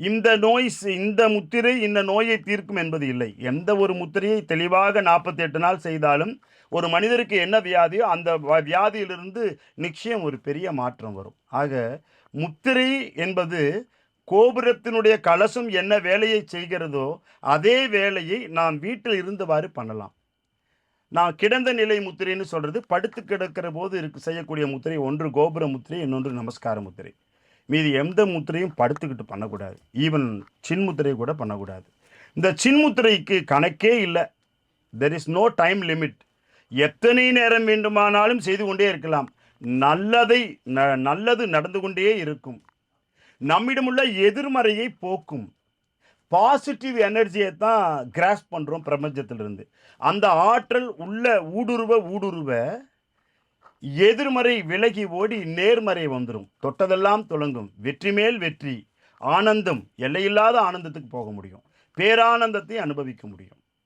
இந்த நோய் இந்த முத்திரை இந்த நோயை தீர்க்கும் என்பது இல்லை. எந்த ஒரு முத்திரையை தெளிவாக நாற்பத்தி எட்டு நாள் செய்தாலும் ஒரு மனிதருக்கு என்ன வியாதியோ அந்த வ- வியாதியிலிருந்து நிச்சயம் ஒரு பெரிய மாற்றம் வரும். ஆக முத்திரை என்பது கோபுரத்தினுடைய கலசம் என்ன வேலையை செய்கிறதோ அதே வேலையை நாம் வீட்டில் இருந்தவாறு பண்ணலாம். நான் கிடந்த நிலை முத்திரைன்னு சொல்கிறது படுத்து கிடக்கிற போது இருக்கு செய்யக்கூடிய முத்திரை ஒன்று கோபுர முத்திரை இன்னொன்று நமஸ்கார முத்திரை. மீதி எந்த முத்திரையும் படுத்துக்கிட்டு பண்ணக்கூடாது. ஈவன் சின்முத்திரை கூட பண்ணக்கூடாது. இந்த சின்முத்திரைக்கு கணக்கே இல்லை. There is no time limit எத்தனை நேரம் வேண்டுமானாலும் செய்து கொண்டே இருக்கலாம். நல்லதை ந- நல்லது நடந்து கொண்டே இருக்கும். நம்மிடமுள்ள எதிர்மறையை போக்கும். பாசிட்டிவ் எனர்ஜியை தான் கிராஸ் பண்ணுறோம் பிரபஞ்சத்திலிருந்து. அந்த ஆற்றல் உள்ள ஊடுருவ ஊடுருவ எதிர்மறை விலகி ஓடி நேர்மறை வந்துடும் தொட்டதெல்லாம் துளங்கும் வெற்றி மேல் வெற்றி. ஆனந்தம் எல்லையில்லாத ஆனந்தத்துக்கு போக முடியும். பேரானந்தத்தை அனுபவிக்க முடியும்.